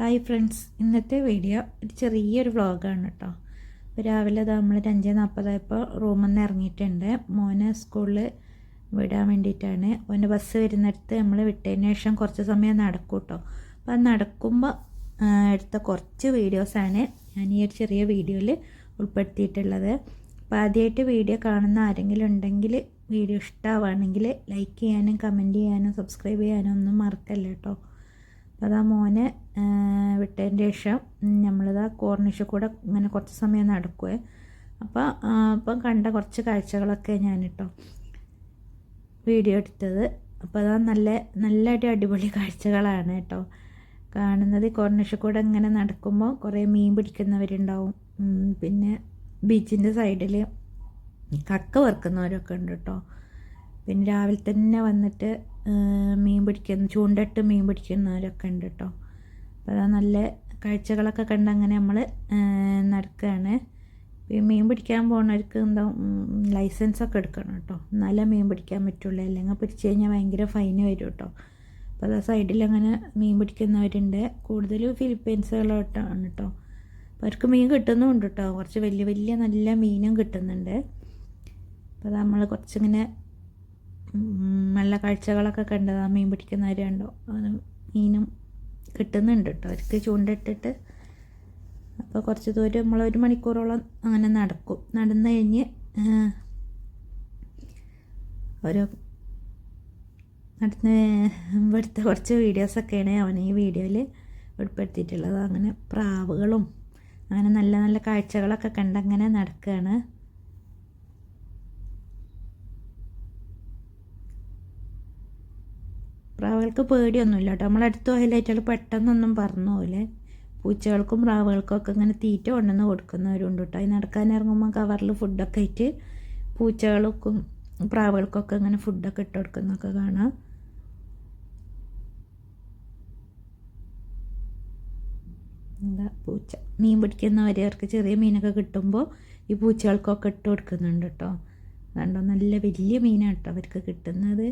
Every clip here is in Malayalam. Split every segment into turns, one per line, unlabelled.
ഹായ് ഫ്രണ്ട്സ് ഇന്നത്തെ വീഡിയോ ഒരു ചെറിയൊരു വ്ളോഗാണ് കേട്ടോ രാവിലെ നമ്മൾ ഒരു അഞ്ച് നാൽപ്പതായപ്പോൾ റൂമിൽ നിന്ന് ഇറങ്ങിയിട്ടുണ്ട് മോനെ സ്കൂളിൽ വിടാൻ വേണ്ടിയിട്ടാണ്. ഓന്റെ ബസ് വരുന്നിടത്ത് നമ്മൾ വിട്ടതിന് ശേഷം കുറച്ച് സമയം നടക്കും കേട്ടോ അപ്പോൾ അത് നടക്കുമ്പോൾ എടുത്ത കുറച്ച് വീഡിയോസാണ് ഞാൻ ഈ ഒരു ചെറിയ വീഡിയോയിൽ ഉൾപ്പെടുത്തിയിട്ടുള്ളത്. അപ്പോൾ ആദ്യമായിട്ട് വീഡിയോ കാണുന്ന ആരെങ്കിലും ഉണ്ടെങ്കിൽ വീഡിയോ ഇഷ്ടമാവുകയാണെങ്കിൽ ലൈക്ക് ചെയ്യാനും കമന്റ് ചെയ്യാനും സബ്സ്ക്രൈബ് ചെയ്യാനും ഒന്നും മറക്കല്ല കേട്ടോ അപ്പോൾ അതാ മോനെ വിട്ടതിന് ശേഷം നമ്മളിതാ കോർണിഷിൽ കൂടെ ഇങ്ങനെ കുറച്ച് സമയം നടക്കുവേ. അപ്പോൾ അപ്പം കണ്ട കുറച്ച് കാഴ്ചകളൊക്കെ ഞാൻ കേട്ടോ വീഡിയോ എടുത്തത്. അപ്പോൾ അതാ നല്ല നല്ലൊരു അടിപൊളി കാഴ്ചകളാണ് കേട്ടോ. കാണുന്നത് കോർണിഷിൽ കൂടെ ഇങ്ങനെ നടക്കുമ്പോൾ കുറേ മീൻ പിടിക്കുന്നവരുണ്ടാവും. പിന്നെ ബീച്ചിന്റെ സൈഡിൽ കക്ക വറുക്കുന്നവരൊക്കെ ഉണ്ട് കേട്ടോ. പിന്നെ രാവിലെ തന്നെ വന്നിട്ട് മീൻ പിടിക്കുന്ന ചൂണ്ടിട്ട് മീൻ പിടിക്കുന്നവരൊക്കെ ഉണ്ട് കേട്ടോ. അപ്പോൾ നല്ല കാഴ്ചകളൊക്കെ കണ്ട് അങ്ങനെ നമ്മൾ നടക്കുകയാണ് ഈ മീൻ പിടിക്കാൻ പോകുന്നവർക്ക് എന്താ ലൈസൻസ് ഒക്കെ എടുക്കണം കേട്ടോ. എന്നാലേ മീൻ പിടിക്കാൻ പറ്റുള്ളൂ. അല്ലെങ്കിൽ പിടിച്ചു കഴിഞ്ഞാൽ ഭയങ്കര ഫൈന് വരും കേട്ടോ. അപ്പോൾ അതാ സൈഡിൽ അങ്ങനെ മീൻ പിടിക്കുന്നവരുണ്ട്. കൂടുതലും ഫിലിപ്പീൻസുകളോട്ടാണ് കേട്ടോ. അപ്പോൾ അവർക്ക് മീൻ കിട്ടുന്നുമുണ്ട് കേട്ടോ. കുറച്ച് വലിയ വലിയ നല്ല മീനും കിട്ടുന്നുണ്ട്. അപ്പോൾ നമ്മൾ കുറച്ചിങ്ങനെ നല്ല കാഴ്ചകളൊക്കെ കണ്ടത് മീൻ പിടിക്കുന്നവർ കണ്ടോ? മീനും കിട്ടുന്നുണ്ട് കേട്ടോ അവർക്ക് ചൂണ്ടിട്ടിട്ട്. അപ്പോൾ കുറച്ച് ദൂരം നമ്മൾ ഒരു മണിക്കൂറോളം അങ്ങനെ നടക്കും. നടന്ന് കഴിഞ്ഞ് ഒരു നടന്ന് ഇവിടുത്തെ കുറച്ച് വീഡിയോസൊക്കെയാണ് അവൻ ഈ വീഡിയോയിൽ ഉൾപ്പെടുത്തിയിട്ടുള്ളത്. അങ്ങനെ പ്രാവുകളും അങ്ങനെ നല്ല നല്ല കാഴ്ചകളൊക്കെ കണ്ടങ്ങനെ നടക്കുകയാണ് പ്രാവുകൾക്ക് പേടിയൊന്നുമില്ല കേട്ടോ. നമ്മളടുത്ത് പോയാലായിട്ടുകൾ പെട്ടെന്നൊന്നും പറഞ്ഞു പോലെ പൂച്ചകൾക്കും പ്രാവുകൾക്കും ഒക്കെ ഇങ്ങനെ തീറ്റ കൊണ്ടുവന്ന് കൊടുക്കുന്നവരുണ്ട് കേട്ടോ. അതിന് നടക്കാൻ ഇറങ്ങുമ്പോൾ കവറിൽ ഫുഡൊക്കെ ആയിട്ട് പൂച്ചകൾക്കും പ്രാവുകൾക്കൊക്കെ ഇങ്ങനെ ഫുഡൊക്കെ ഇട്ട് കൊടുക്കുന്നൊക്കെ കാണാം. എന്താ പൂച്ച? മീൻ പിടിക്കുന്നവർ അവർക്ക് ചെറിയ മീനൊക്കെ കിട്ടുമ്പോൾ ഈ പൂച്ചകൾക്കൊക്കെ ഇട്ട് കൊടുക്കുന്നുണ്ട് കേട്ടോ. അതുകൊണ്ടോ നല്ല വലിയ മീനാണ് കേട്ടോ അവർക്ക് കിട്ടുന്നത്.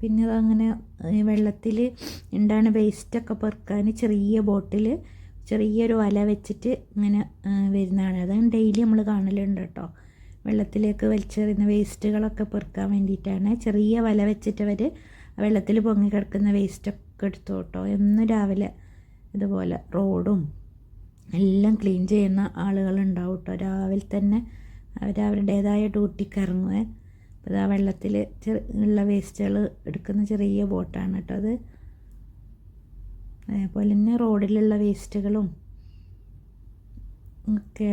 പിന്നെ അതങ്ങനെ വെള്ളത്തിൽ ഉണ്ടാണ് വേസ്റ്റൊക്കെ പെറുക്കാൻ ചെറിയ ബോട്ടിൽ ചെറിയൊരു വല വെച്ചിട്ട് ഇങ്ങനെ വരുന്നതാണ്. അതാണ് ഡെയിലി നമ്മൾ കാണലുണ്ട് കേട്ടോ വെള്ളത്തിലേക്ക് വലിച്ചെറിയുന്ന വേസ്റ്റുകളൊക്കെ പെറുക്കാൻ വേണ്ടിയിട്ടാണ്. ചെറിയ വല വെച്ചിട്ട് അവർ വെള്ളത്തിൽ പൊങ്ങി കിടക്കുന്ന വേസ്റ്റൊക്കെ എടുത്തു കേട്ടോ എന്നും രാവിലെ ഇതുപോലെ റോഡും എല്ലാം ക്ലീൻ ചെയ്യുന്ന ആളുകളുണ്ടാവും കേട്ടോ രാവിലെ തന്നെ അവർ അവരുടേതായ ഡ്യൂട്ടിക്ക് ഇറങ്ങുവേ അപ്പോൾ ആ വെള്ളത്തിൽ ഉള്ള വേസ്റ്റുകൾ എടുക്കുന്ന ചെറിയ ബോട്ടാണ് കേട്ടോ അത്. അതേപോലെ തന്നെ റോഡിലുള്ള വേസ്റ്റുകളും ഒക്കെ.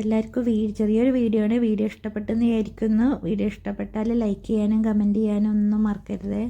എല്ലാവർക്കും വീ ചെറിയൊരു വീഡിയോ ആണ്. വീഡിയോ ഇഷ്ടപ്പെട്ടെന്ന് വിചാരിക്കുന്നു. വീഡിയോ ഇഷ്ടപ്പെട്ടാൽ ലൈക്ക് ചെയ്യാനും കമന്റ് ചെയ്യാനും ഒന്നും മറക്കരുതേ.